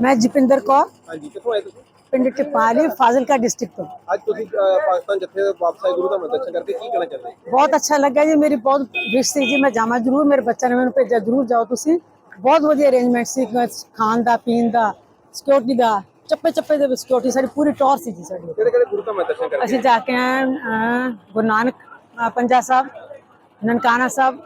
ਮੈਂ ਜਪਿੰਦਰ ਕੌਰ। ਹਾਂਜੀ ਕਿੱਥੋਂ ਆਏ ਤੁਸੀਂ? ਪਿੰਡ ਟਿਪਾਲੀ ਫਾਜ਼ਿਲਕਾ ਡਿਸਟ੍ਰਿਕਟ ਤੋਂ। ਅੱਜ ਤੁਸੀਂ ਪਾਕਿਸਤਾਨ ਜੱਥੇ ਵਾਪਸ ਆਏ ਗੁਰੂ ਦਾ ਦਰਸ਼ਨ ਕਰਕੇ ਕੀ ਕਹਿਣਾ ਚਾਹੁੰਦੇ ਬਹੁਤ ਅੱਛਾ ਲੱਗਾ ਜੀ ਮੇਰੀ ਬਹੁਤ ਵਿਸ਼ ਸੀ ਜੀ ਮੈਂ ਜਾਵਾਂ ਜ਼ਰੂਰ ਮੇਰੇ ਬੱਚਿਆਂ ਨੇ ਮੈਨੂੰ ਭੇਜਿਆ ਜ਼ਰੂਰ ਜਾਓ ਤੁਸੀਂ। ਬਹੁਤ ਵਧੀਆ ਅਰੇਂਜਮੈਂਟ ਸੀ ਖਾਣ ਦਾ ਪੀਣ ਦਾ ਸਿਕਿਉਰਿਟੀ ਦਾ ਚੱਪੇ ਚੱਪੇ ਦੇ ਸਿਕਿਉਰਿਟੀ ਸਾਡੀ ਪੂਰੀ ਟੌਰ ਸੀ ਜੀ ਸਾਡੀ। ਕਿਹੜੇ ਕਿਹੜੇ ਗੁਰੂ ਦਾ ਦਰਸ਼ਨ ਕਰਕੇ? ਅਸੀਂ ਜਾ ਕੇ ਆਏ ਗੁਰੂ ਨਾਨਕ ਪੰਜਾ ਸਾਹਿਬ ਨਨਕਾਣਾ ਸਾਹਿਬ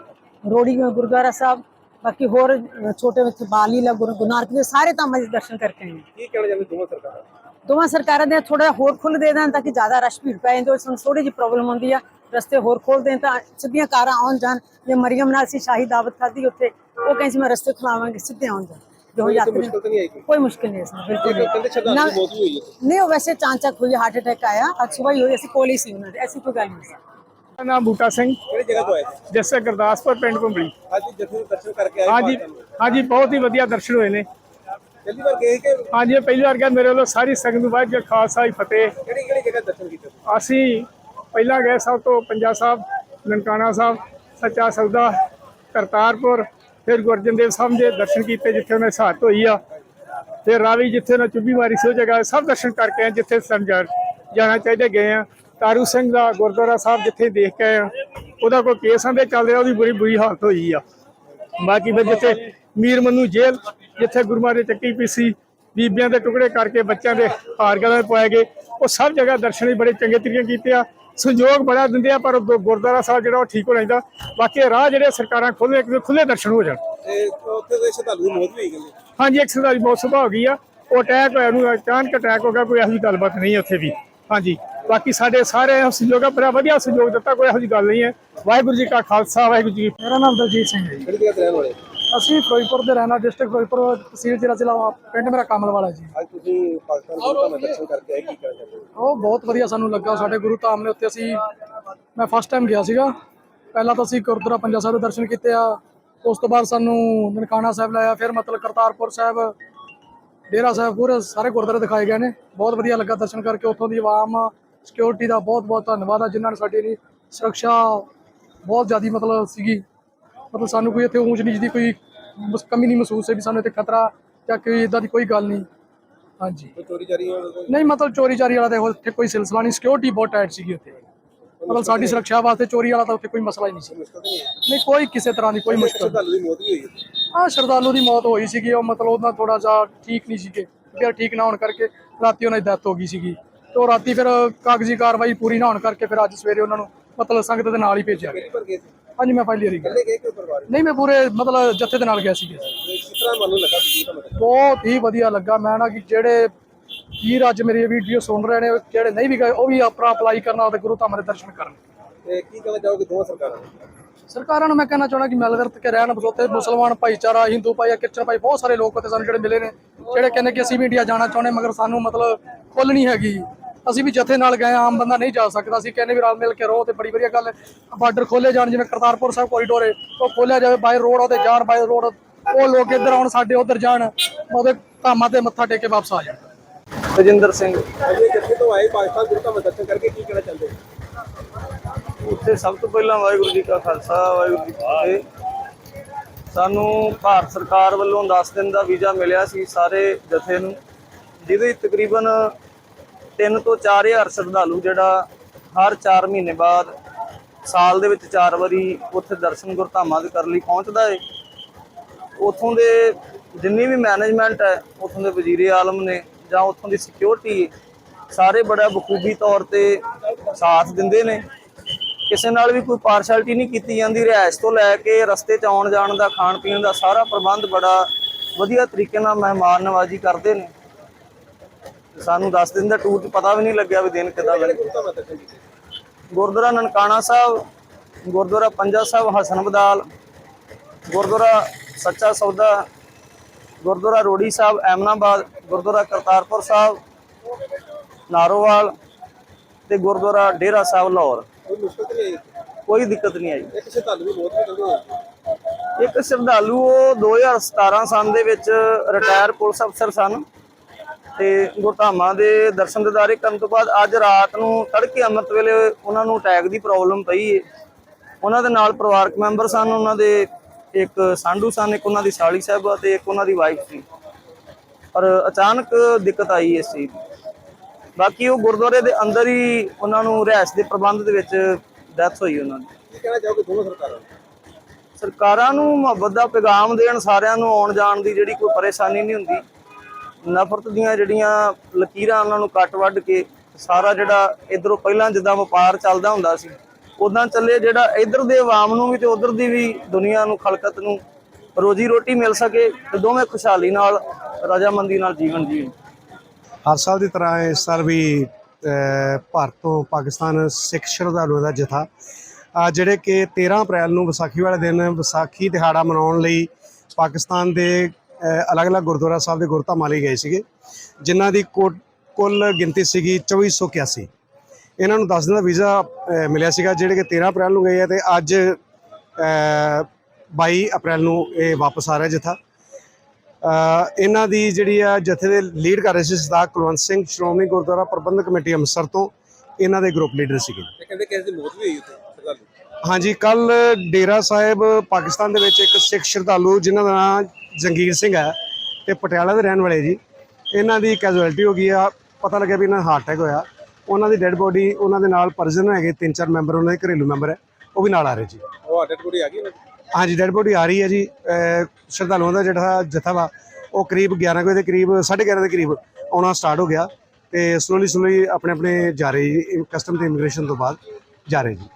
ਰੋੜੀ ਗੁਰਦੁਆਰਾ ਸਾਹਿਬ ਬਾਕੀ ਹੋਰ ਛੋਟੇ ਵਿੱਚ ਬਾਲੀ ਲਾ ਗੁਰੂ ਨਾਨਕ ਦੇ ਸਾਰੇ ਧਾਮਾਂ ਦੇ ਦਰਸ਼ਨ ਕਰਕੇ ਆਏ। ਕੀ ਕਹਿਣਾ ਚਾਹੁੰਦੇ ਦੋਵਾਂ ਸਰਕਾਰਾਂ? ਦੋਵਾਂ ਸਰਕਾਰਾਂ ਦੇ ਥੋੜਾ ਹੋਰ ਖੁੱਲ ਦੇ ਦੇਣ ਤਾਂ ਕਿ ਜ਼ਿਆਦਾ ਰਸ਼ ਭੀੜ ਪੈ ਜਾਂਦੀ ਉਸ ਨੂੰ ਥੋੜੀ ਜਿਹੀ ਪ੍ਰੋਬਲਮ ਹੁੰਦੀ ਆ। ਰਸਤੇ ਹੋਰ ਖੋਲ ਦੇਣ ਤਾਂ ਸਿੱਧੀਆਂ ਕਾਰਾਂ ਆਉਣ ਜਾਣ ਜੇ ਮਰੀਮ ਨਾਲ ਸੀ ਸ਼ਾਹੀ ਦਾਵਤ ਖਾਦੀ ਉੱਥੇ ਉਹ ਕਹਿੰਦੀ ਮੈਂ ਰਸਤੇ ਖਲਾਵਾਂਗੇ ਸਿੱਧੇ ਆਉਣ ਜਾਣ। ਜੋ ਕੋਈ ਯਾਤਰੀ ਕੋਈ ਮੁਸ਼ਕਿਲ ਨਹੀਂ ਇਸ ਨਾਲ ਬਿਲਕੁਲ ਨਹੀਂ। ਉਹ ਵੈਸੇ ਚਾਂਚਕ ਹੋਈ ਹਾਰਟ ਅਟੈਕ ਆਇਆ। ਅੱਜ ਸਵੇਰ ਹੀ ਹੋਈ ਅਸੀਂ ਕੋਲ ਹੀ ਸੀ ਉਹਨਾਂ ਦੇ ਐਸੀ ਕੋਈ ਗੱਲ ਨਹੀਂ ਸੀ। ਮੇਰਾ ਨਾਮ ਬੂਟਾ ਸਿੰਘ। ਕਿਹੜੀ ਜਗ੍ਹਾ ਤੋਂ ਆਏ ਸੀ? ਜੱਸੇ ਗੁਰਦਾਸਪੁਰ ਪਿੰਡ ਘੁੰਬੜੀ ਅੱਜ ਜੱਥੇ ਦੇ ਦਰਸ਼ਨ ਕਰਕੇ ਆਏ ਹਾਂਜੀ। ਹਾਂਜੀ ਬਹੁਤ ਹੀ ਵਧੀਆ ਦਰਸ਼ਨ ਹੋਏ ਨੇ। ਪਹਿਲੀ ਵਾਰ ਗਏ ਕਿ ਹਾਂਜੀ ਇਹ ਪਹਿਲੀ ਵਾਰ ਗਿਆ ਮੇਰੇ ਵੱਲੋਂ ਸਾਰੀ ਸੰਗਤ ਨੂੰ ਵਾਹਿਗੁਰੂ ਜੀ ਕਾ ਖਾਲਸਾ ਜੀ ਫਤਿਹ। ਕਿਹੜੀ ਕਿਹੜੀ ਜਗ੍ਹਾ ਦਰਸ਼ਨ ਕੀਤੇ ਤੁਸੀਂ? ਅਸੀਂ ਪਹਿਲਾਂ ਗਏ ਸਭ ਤੋਂ ਪੰਜਾ ਸਾਹਿਬ ਨਨਕਾਣਾ ਸਾਹਿਬ ਸੱਚਾ ਸੌਦਾ ਕਰਤਾਰਪੁਰ ਫਿਰ ਗੁਰਜਨ ਦੇਵ ਸਾਹਿਬ ਦੇ ਦਰਸ਼ਨ ਕੀਤੇ ਜਿੱਥੇ ਉਹਨੇ ਸਾਥ ਹੋਈ ਆ। ਫਿਰ ਰਾਵੀ ਜਿੱਥੇ ਉਹਨੇ ਚੁੱਭੀ ਮਾਰੀ ਸੀ ਉਹ ਜਗ੍ਹਾ ਸਭ ਦਰਸ਼ਨ ਕਰਕੇ ਆਏ ਜਿੱਥੇ ਜਾ- ਜਾਣਾ ਚਾਹੀਦੇ ਗਏ ਆ। ਤਾਰੂ ਸਿੰਘ ਦਾ ਗੁਰਦੁਆਰਾ ਸਾਹਿਬ ਜਿੱਥੇ ਦੇਖ ਕੇ ਆਏ ਆ ਉਹਦਾ ਕੋਈ ਕੇਸ ਆਂਦੇ ਚੱਲ ਰਿਹਾ ਉਹਦੀ ਬੜੀ ਬੁਰੀ ਹਾਲਤ ਹੋਈ ਆ। ਬਾਕੀ ਫਿਰ ਜਿੱਥੇ ਮੀਰ ਮਨੂ ਜੇਲ੍ਹ ਜਿੱਥੇ ਗੁਰਮਾਰੇ ਚੱਕੀ ਪੀਸੀ ਬੀਬੀਆਂ ਦੇ ਟੁਕੜੇ ਕਰਕੇ ਬੱਚਿਆਂ ਦੇ ਹਾਰ ਗਲਾਂ ਵਿੱਚ ਪਾਏ ਗਏ ਉਹ ਸਭ ਜਗ੍ਹਾ ਦਰਸ਼ਨ ਵੀ ਬੜੇ ਚੰਗੇ ਤਰੀਕੇ ਕੀਤੇ ਆ। ਸੰਯੋਗ ਬੜਾ ਦਿੰਦੇ ਆ ਪਰ ਗੁਰਦੁਆਰਾ ਸਾਹਿਬ ਜਿਹੜਾ ਉਹ ਠੀਕ ਹੋ ਜਾਂਦਾ। ਬਾਕੀ ਰਾਹ ਜਿਹੜੇ ਸਰਕਾਰਾਂ ਖੋਲੇ ਖੁੱਲੇ ਦਰਸ਼ਨ ਹੋ ਜਾਣ। ਤੇ ਉੱਥੇ ਦੇ ਸ਼ਰਧਾਲੂ ਦੀ ਮੌਤ ਵੀ ਕਹਿੰਦੇ। ਹਾਂਜੀ ਇੱਕ ਸਰਦਾਰੀ ਬਹੁਤ ਸੁਭਾਅ ਹੋ ਗਈ ਆ। ਉਹ ਅਟੈਕ ਹੋਇਆ ਨੂੰ ਅਚਾਨਕ ਅਟੈਕ ਹੋ ਗਿਆ ਕੋਈ ਜਿਹੀ ਗੱਲਬਾਤ ਨਹੀਂ ਉੱਥੇ ਵੀ। ਹਾਂਜੀ। ਬਾਕੀ ਸਾਡੇ ਸਾਰੇ ਸਹਿਯੋਗਾਂ ਬੜਾ ਵਧੀਆ ਸਹਿਯੋਗ ਦਿੱਤਾ ਕੋਈ ਇਹੋ ਜਿਹੀ ਗੱਲ ਨਹੀਂ ਹੈ। ਵਾਹਿਗੁਰੂ ਜੀ ਕਾ ਖਾਲਸਾ ਵਾਹਿਗੁਰੂ ਜੀ ਮੇਰਾ ਨਾਮ ਦਲਜੀਤ ਸਿੰਘ ਹੈ ਕਿਹੜੀ ਜਗ੍ਹਾ ਤੇ ਰਹਿਣ ਵਾਲੇ ਅਸੀਂ ਫਿਰੋਜ਼ਪੁਰ ਦੇ ਰਹਿਣਾ ਡਿਸਟ੍ਰਿਕਟ ਫਿਰੋਜ਼ਪੁਰ ਤਹਿਸੀਲ ਜ਼ਿਲ੍ਹਾ ਜ਼ਿਲ੍ਹਾ ਪਿੰਡ ਮੇਰਾ ਕਮਲਵਾਲਾ ਜੀ। ਅੱਜ ਤੁਸੀਂ ਪਾਕਿਸਤਾਨ ਗੁਰੂ ਦਾ ਦਰਸ਼ਨ ਕਰਕੇ ਆਏ ਕੀ ਕਹਿਣਾ ਚਾਹੁੰਦੇ ਹੋ? ਉਹ ਬਹੁਤ ਵਧੀਆ ਸਾਨੂੰ ਲੱਗਾ ਸਾਡੇ ਗੁਰੂ ਧਾਮ ਨੇ ਉੱਤੇ ਅਸੀਂ ਮੈਂ ਫਸਟ ਟਾਈਮ ਗਿਆ ਸੀਗਾ। ਪਹਿਲਾਂ ਤਾਂ ਅਸੀਂ ਗੁਰਦੁਆਰਾ ਪੰਜਾ ਸਾਹਿਬ ਦੇ ਦਰਸ਼ਨ ਕੀਤੇ ਆ ਉਸ ਤੋਂ ਬਾਅਦ ਸਾਨੂੰ ਨਨਕਾਣਾ ਸਾਹਿਬ ਲਾਇਆ ਫਿਰ ਮਤਲਬ ਕਰਤਾਰਪੁਰ ਸਾਹਿਬ ਡੇਰਾ ਸਾਹਿਬ ਪੂਰੇ ਸਾਰੇ ਗੁਰਦੁਆਰੇ ਦਿਖਾਏ ਗਏ ਨੇ। ਬਹੁਤ ਵਧੀਆ ਲੱਗਾ ਦਰਸ਼ਨ ਕਰਕੇ ਉੱਥੋਂ ਦੀ ਆਵਾਮ ਸਿਕਿਉਰਿਟੀ ਦਾ ਬਹੁਤ ਬਹੁਤ ਧੰਨਵਾਦ ਆ ਜਿਨ੍ਹਾਂ ਨੇ ਸਾਡੀ ਲਈ ਸੁਰੱਖਿਆ ਬਹੁਤ ਜ਼ਿਆਦੀ ਮਤਲਬ ਸੀਗੀ। ਮਤਲਬ ਸਾਨੂੰ ਕੋਈ ਇੱਥੇ ਊਂਚ ਨੀਚ ਦੀ ਕੋਈ ਬਸ ਕਮੀ ਨਹੀਂ ਮਹਿਸੂਸ ਹੋਈ ਵੀ ਸਾਨੂੰ ਇੱਥੇ ਖਤਰਾ ਜਾਂ ਕੋਈ ਇਦਾਂ ਦੀ ਕੋਈ ਗੱਲ ਨਹੀਂ। ਹਾਂਜੀ। ਚੋਰੀ ਚਾਰੀ ਨਹੀਂ ਮਤਲਬ ਚੋਰੀ ਚਾਰੀ ਵਾਲਾ ਤਾਂ ਉੱਥੇ ਕੋਈ ਸਿਲਸਿਲਾ ਨਹੀਂ। ਸਿਕਿਉਰਿਟੀ ਬਹੁਤ ਟਾਈਟ ਸੀਗੀ ਉੱਥੇ। ਮਤਲਬ ਸਾਡੀ ਸੁਰੱਖਿਆ ਵਾਸਤੇ ਚੋਰੀ ਵਾਲਾ ਤਾਂ ਉੱਥੇ ਕੋਈ ਮਸਲਾ ਹੀ ਨਹੀਂ ਸੀ। ਨਹੀਂ ਨਹੀਂ ਕੋਈ ਕਿਸੇ ਤਰ੍ਹਾਂ ਦੀ ਕੋਈ ਮੁਸ਼ਕਲ ਸ਼ਰਧਾਲੂ ਦੀ ਮੌਤ ਹੋਈ ਹੈ ਆ ਸ਼ਰਧਾਲੂ ਦੀ ਮੌਤ ਹੋਈ ਸੀਗੀ। ਉਹ ਮਤਲਬ ਉਹਦਾ ਥੋੜਾ ਜਿਹਾ ਠੀਕ ਨਹੀਂ ਸੀਗੇ। ਫਿਰ ਠੀਕ ਨਾ ਹੋਣ ਕਰਕੇ ਰਾਤੀ ਉਹਨਾਂ ਦੀ ਡੈਥ ਹੋ ਗਈ ਸੀਗੀ। ਤੇ ਰਾਤੀ ਫਿਰ ਕਾਗਜ਼ੀ ਕਾਰਵਾਈ ਪੂਰੀ ਨਾ ਹੋਣ ਕਰਕੇ ਫਿਰ ਅੱਜ ਸਵੇਰੇ ਉਹਨਾਂ ਨੂੰ ਮਤਲਬ ਸੰਗਤ ਦੇ ਨਾਲ ਹੀ ਭੇਜਿਆ ਗਿਆ। ਗਏ ਸੀ? ਹਾਂਜੀ ਮੈਂ ਪਹਿਲੀ ਵਾਰੀ ਗਿਆ। ਗਏ ਪਰਿਵਾਰ? ਨਹੀਂ ਮੈਂ ਪੂਰੇ ਮਤਲਬ ਜੱਥੇ ਦੇ ਨਾਲ ਗਿਆ ਸੀਗਾ ਕਿਸ ਤਰ੍ਹਾਂ ਮਨ ਨੂੰ ਲੱਗਾ ਗੁਰੂ ਦਾ ਦਰਸ਼ਨ ਬਹੁਤ ਹੀ ਵਧੀਆ ਲੱਗਾ। ਮੈਂ ਨਾ ਕਿ ਜਿਹੜੇ ਵੀਰ ਅੱਜ ਮੇਰੀ ਵੀਡੀਓ ਸੁਣ ਰਹੇ ਨੇ ਜਿਹੜੇ ਨਹੀਂ ਵੀ ਗਏ ਉਹ ਵੀ ਆਪਣਾ ਅਪਲਾਈ ਕਰਨਾ ਤੇ ਗੁਰੂ ਧਾਮ ਦੇ ਦਰਸ਼ਨ ਕਰਨ। ਤੇ ਕੀ ਕਹਿਣਾ ਚਾਹੋਗੇ ਦੋਵਾਂ ਸਰਕਾਰਾਂ ਨੂੰ? ਸਰਕਾਰਾਂ ਨੂੰ ਮੈਂ ਕਹਿਣਾ ਚਾਹਣਾ ਕਿ ਮਿਲ ਵਰਤ ਕੇ ਰਹਿਣ ਬਸੋਤੇ ਮੁਸਲਮਾਨ ਭਾਈਚਾਰਾ ਹਿੰਦੂ ਭਾਈ ਕਿਰਚਨ ਭਾਈ ਬਹੁਤ ਸਾਰੇ ਲੋਕ ਉੱਥੇ ਸਾਨੂੰ ਜਿਹੜੇ ਮਿਲੇ ਨੇ ਜਿਹੜੇ ਕਹਿੰਦੇ ਕਿ ਅਸੀਂ ਵੀ ਇੰਡੀਆ ਜਾਣਾ ਚਾਹੁੰਦੇ ਮਗਰ ਸਾਨੂੰ ਮਤਲਬ ਖੁੱਲ ਨਹੀਂ ਹੈਗੀ। ਅਸੀਂ ਵੀ ਜਥੇ ਨਾਲ ਗਏ ਆਮ ਬੰਦਾ ਨਹੀਂ ਜਾ ਸਕਦਾ। ਅਸੀਂ ਕਹਿੰਦੇ ਵੀ ਰਲ ਮਿਲ ਕੇ ਰਹੋ ਤੇ ਬੜੀ ਵਧੀਆ ਗੱਲ ਹੈ। ਬਾਰਡਰ ਖੋਲੇ ਜਾਣ ਜਿਵੇਂ ਕਰਤਾਰਪੁਰ ਸਾਹਿਬ ਕੋਰੀਡੋਰ ਹੈ ਉਹ ਖੋਲਿਆ ਜਾਵੇ ਬਾਈ ਰੋਡ ਉਹਦੇ ਜਾਣ ਬਾਈ ਰੋਡ ਉਹ ਲੋਕ ਇੱਧਰ ਆਉਣ ਸਾਡੇ ਉੱਧਰ ਜਾਣ ਉਹਦੇ ਧਾਮਾਂ ਤੇ ਮੱਥਾ ਟੇਕ ਕੇ ਵਾਪਸ ਆ ਜਾਣ। ਤਜਿੰਦਰ ਸਿੰਘ। ਅਜੇ ਜੱਥੇ ਤੋਂ ਆਏ ਪਾਕਿਸਤਾਨ ਗੁਰੂ ਦਾ ਦਰਸ਼ਨ ਕਰਕੇ ਕੀ ਕਹਿਣਾ ਚਾਹੁੰਦੇ? ਉੱਥੇ ਸਭ ਤੋਂ ਪਹਿਲਾਂ ਵਾਹਿਗੁਰੂ ਜੀ ਕਾ ਖਾਲਸਾ ਵਾਹਿਗੁਰੂ ਜੀ ਕੀ ਫਤਿਹ। ਸਾਨੂੰ ਭਾਰਤ ਸਰਕਾਰ ਵੱਲੋਂ 10 ਦਿਨ ਦਾ ਵੀਜ਼ਾ ਮਿਲਿਆ ਸੀ ਸਾਰੇ ਜਥੇ ਨੂੰ ਜਿਹਦੇ ਤਕਰੀਬਨ 3 ਤੋਂ 4000 ਸ਼ਰਧਾਲੂ ਜਿਹੜਾ ਹਰ 4 ਮਹੀਨੇ ਬਾਅਦ ਸਾਲ ਦੇ ਵਿੱਚ 4 ਵਾਰੀ ਉੱਥੇ ਦਰਸ਼ਨ ਗੁਰਧਾਮਾਂ ਦੇ ਕਰਨ ਲਈ ਪਹੁੰਚਦਾ ਏ। ਉਥੋਂ ਦੇ ਜਿੰਨੀ ਵੀ ਮੈਨੇਜਮੈਂਟ ਹੈ, ਉਥੋਂ ਦੇ ਵਜ਼ੀਰੇ ਆਲਮ ਨੇ ਜਾਂ ਉਥੋਂ ਦੀ ਸਿਕਿਉਰਿਟੀ ਸਾਰੇ ਬੜਾ ਬਖੂਬੀ ਤੌਰ ਤੇ ਸਾਥ ਦਿੰਦੇ ਨੇ। ਕਿਸੇ ਨਾਲ ਵੀ ਕੋਈ ਪਾਰਸ਼ੈਲਿਟੀ ਨਹੀਂ ਕੀਤੀ ਜਾਂਦੀ, ਰਿਹਾਇਸ਼ ਤੋਂ ਲੈ ਕੇ ਰਸਤੇ 'ਚ ਆਉਣ ਜਾਣ ਦਾ, ਖਾਣ ਪੀਣ ਦਾ ਸਾਰਾ ਪ੍ਰਬੰਧ ਬੜਾ ਵਧੀਆ ਤਰੀਕੇ ਨਾਲ ਮਹਿਮਾਨ ਨਵਾਜ਼ੀ ਕਰਦੇ ਨੇ। ਸਾਨੂੰ 10 ਦਿਨ ਦਾ ਟੂਰ 'ਚ ਪਤਾ ਵੀ ਨਹੀਂ ਲੱਗਿਆ ਵੀ ਦਿਨ ਕਿੱਦਾਂ ਲੱਗੇ ਗੁਰਦੁਆਰਾ ਨਨਕਾਣਾ ਸਾਹਿਬ ਗੁਰਦੁਆਰਾ ਪੰਜਾ ਸਾਹਿਬ ਹਸਨ ਬਦਾਲ ਗੁਰਦੁਆਰਾ ਸੱਚਾ ਸੌਦਾ ਗੁਰਦੁਆਰਾ ਰੋੜੀ ਸਾਹਿਬ ਐਮਨਾਬਾਦ ਗੁਰਦੁਆਰਾ ਕਰਤਾਰਪੁਰ ਸਾਹਿਬ ਨਾਰੋਵਾਲ ਤੇ ਗੁਰਦੁਆਰਾ ਡੇਰਾ ਸਾਹਿਬ ਲਾਹੌਰ। ਕੋਈ ਦਿੱਕਤ ਨਹੀਂ ਆਈ। ਇੱਕ ਸ਼ਰਧਾਲੂ ਹੋਈ ਇੱਕ ਸ਼ਰਧਾਲੂ ਉਹ 2017 ਸਾਲ ਦੇ ਵਿੱਚ ਰਿਟਾਇਰ ਪੁਲਿਸ ਅਫਸਰ ਸਨ। ਤੇ ਗੁਰਧਾਮਾਂ ਦੇ ਦਰਸ਼ਨ ਦਿਦਾਰੇ ਕਰਨ ਤੋਂ ਬਾਅਦ ਅੱਜ ਰਾਤ ਨੂੰ ਤੜਕੇ ਅੰਮ੍ਰਿਤ ਵੇਲੇ ਉਹਨਾਂ ਨੂੰ ਅਟੈਕ ਦੀ ਪ੍ਰੋਬਲਮ ਪਈ ਹੈ ਉਹਨਾਂ ਦੇ ਨਾਲ ਪਰਿਵਾਰਕ ਮੈਂਬਰ ਸਨ ਉਹਨਾਂ ਦੇ ਇੱਕ ਸਾਂਢੂ ਸਨ ਇੱਕ ਉਹਨਾਂ ਦੀ ਸਾਲੀ ਸਾਹਿਬਾ ਤੇ ਇੱਕ ਉਹਨਾਂ ਦੀ ਵਾਈਫ ਸੀ। ਪਰ ਅਚਾਨਕ ਦਿੱਕਤ ਆਈ ਇਸ ਚੀਜ਼ ਦੀ। ਬਾਕੀ ਉਹ ਗੁਰਦੁਆਰੇ ਦੇ ਅੰਦਰ ਹੀ ਉਹਨਾਂ ਨੂੰ ਰਿਹਾਇਸ਼ ਦੇ ਪ੍ਰਬੰਧ ਦੇ ਵਿੱਚ ਡੈਥ ਹੋਈ ਉਹਨਾਂ ਦੀ। ਕੀ ਕਹਿਣਾ ਚਾਹੋਗੇ ਦੋਨੋਂ ਸਰਕਾਰਾਂ ਨੂੰ ਮੁਹੱਬਤ ਦਾ ਪੈਗਾਮ ਦੇਣ ਸਾਰਿਆਂ ਨੂੰ ਆਉਣ ਜਾਣ ਦੀ ਜਿਹੜੀ ਕੋਈ ਪਰੇਸ਼ਾਨੀ ਨਹੀਂ ਹੁੰਦੀ। ਨਫ਼ਰਤ ਦੀਆਂ ਜਿਹੜੀਆਂ ਲਕੀਰਾਂ ਉਹਨਾਂ ਨੂੰ ਕੱਟ ਵੱਢ ਕੇ ਸਾਰਾ ਜਿਹੜਾ ਇਧਰੋਂ ਪਹਿਲਾਂ ਜਿੱਦਾਂ ਵਪਾਰ ਚੱਲਦਾ ਹੁੰਦਾ ਸੀ ਉਦਾਂ ਚੱਲੇ ਜਿਹੜਾ ਇਧਰ ਦੇ ਆਵਾਮ ਨੂੰ ਵੀ ਤੇ ਉਧਰ ਦੀ ਵੀ ਦੁਨੀਆ ਨੂੰ ਖਲਕਤ ਨੂੰ ਰੋਜੀ ਰੋਟੀ ਮਿਲ ਸਕੇ ਤੇ ਦੋਵੇਂ ਖੁਸ਼ਹਾਲੀ ਨਾਲ, ਰਜਾਮੰਦੀ ਨਾਲ ਜੀਵਨ ਜੀਣ ਹਰ ਸਾਲ ਦੀ ਤਰ੍ਹਾਂ ਇਸ ਸਾਲ ਵੀ ਭਾਰਤ ਤੋਂ ਪਾਕਿਸਤਾਨ ਸਿੱਖ ਸ਼ਰਧਾਲੂਆਂ ਦਾ ਜਥਾ। ਜਿਹੜੇ ਕਿ 13 ਅਪ੍ਰੈਲ ਨੂੰ ਵਿਸਾਖੀ ਵਾਲੇ ਦਿਨ ਵਿਸਾਖੀ ਦਿਹਾੜਾ ਮਨਾਉਣ ਲਈ ਪਾਕਿਸਤਾਨ ਦੇ ਅਲੱਗ-ਅਲੱਗ ਗੁਰਦੁਆਰਾ ਸਾਹਿਬ ਦੇ ਗੁਰਧਾਮਾਂ ਲਈ ਗਏ ਸੀਗੇ ਜਿਨ੍ਹਾਂ ਦੀ ਕੁੱਲ ਗਿਣਤੀ ਸੀਗੀ 2481 ਇਹਨਾਂ ਨੂੰ 10 ਦਿਨ ਦਾ ਵੀਜ਼ਾ ਮਿਲਿਆ ਸੀਗਾ ਜਿਹੜੇ ਕਿ 13 ਅਪ੍ਰੈਲ ਨੂੰ ਗਏ ਆ ਤੇ ਅੱਜ ਅ, 22 ਅਪ੍ਰੈਲ ਨੂੰ ਇਹ ਵਾਪਸ ਆ ਰਿਹਾ ਜਥਾ। ਇਹਨਾਂ ਦੀ ਜਿਹੜੀ ਆ ਜਥੇ ਦੇ ਲੀਡ ਕਰ ਰਹੇ ਸੀ ਸਰਦਾਰ ਕੁਲਵੰਤ ਸਿੰਘ ਸ਼੍ਰੋਮਣੀ ਗੁਰਦੁਆਰਾ ਪ੍ਰਬੰਧਕ ਕਮੇਟੀ ਅੰਮ੍ਰਿਤਸਰ ਤੋਂ ਇਹਨਾਂ ਦੇ ਗਰੁੱਪ ਲੀਡਰ ਸੀਗੇ। ਕਹਿੰਦੇ ਕਿਸੇ ਦੀ ਮੌਤ ਵੀ ਹੋਈ ਉੱਥੇ ਹਾਂਜੀ ਕੱਲ ਡੇਰਾ ਸਾਹਿਬ ਪਾਕਿਸਤਾਨ ਦੇ ਵਿੱਚ ਇੱਕ ਸਿੱਖ ਸ਼ਰਧਾਲੂ ਜਿਨ੍ਹਾਂ ਦਾ ਨਾਮ ਜੰਗੀਰ ਸਿੰਘ ਹੈ ਤੇ ਪਟਿਆਲਾ ਦੇ ਰਹਿਣ ਵਾਲੇ ਜੀ। ਇਹਨਾਂ ਦੀ ਕੈਜੁਅਲਟੀ ਹੋ ਗਈ ਆ ਪਤਾ ਲੱਗਿਆ ਵੀ ਇਹਨਾਂ ਦਾ ਹਾਰਟ ਅਟੈਕ ਹੋਇਆ। ਉਹਨਾਂ ਦੀ ਡੈੱਡ ਬੋਡੀ ਉਹਨਾਂ ਦੇ ਨਾਲ ਪਰਜਨ ਹੈਗੇ ਤਿੰਨ ਚਾਰ ਮੈਂਬਰ ਉਹਨਾਂ ਦੇ ਘਰੇਲੂ ਮੈਂਬਰ ਹੈ ਉਹ ਵੀ ਨਾਲ ਆ ਰਹੇ ਜੀ। ਉਹ ਆਡਟ ਕੁੜੀ ਆ ਗਈ ਹਾਂਜੀ ਡੈਡ ਬੋਡੀ ਆ ਰਹੀ ਹੈ ਜੀ। ਸ਼ਰਧਾਲੂਆਂ ਦਾ ਜਿਹੜਾ ਜਥਾ ਵਾ ਉਹ ਕਰੀਬ 11 ਕੁ ਵਜੇ ਦੇ ਕਰੀਬ 11:30 ਦੇ ਕਰੀਬ ਆਉਣਾ ਸਟਾਰਟ ਹੋ ਗਿਆ ਤੇ ਸਲੋਲੀ ਸਲੋਲੀ ਆਪਣੇ ਆਪਣੇ ਜਾ ਰਹੇ ਜੀ ਕਸਟਮ ਤੇ ਇਮੀਗ੍ਰੇਸ਼ਨ ਤੋਂ ਬਾਅਦ ਜਾ ਰਹੇ ਜੀ।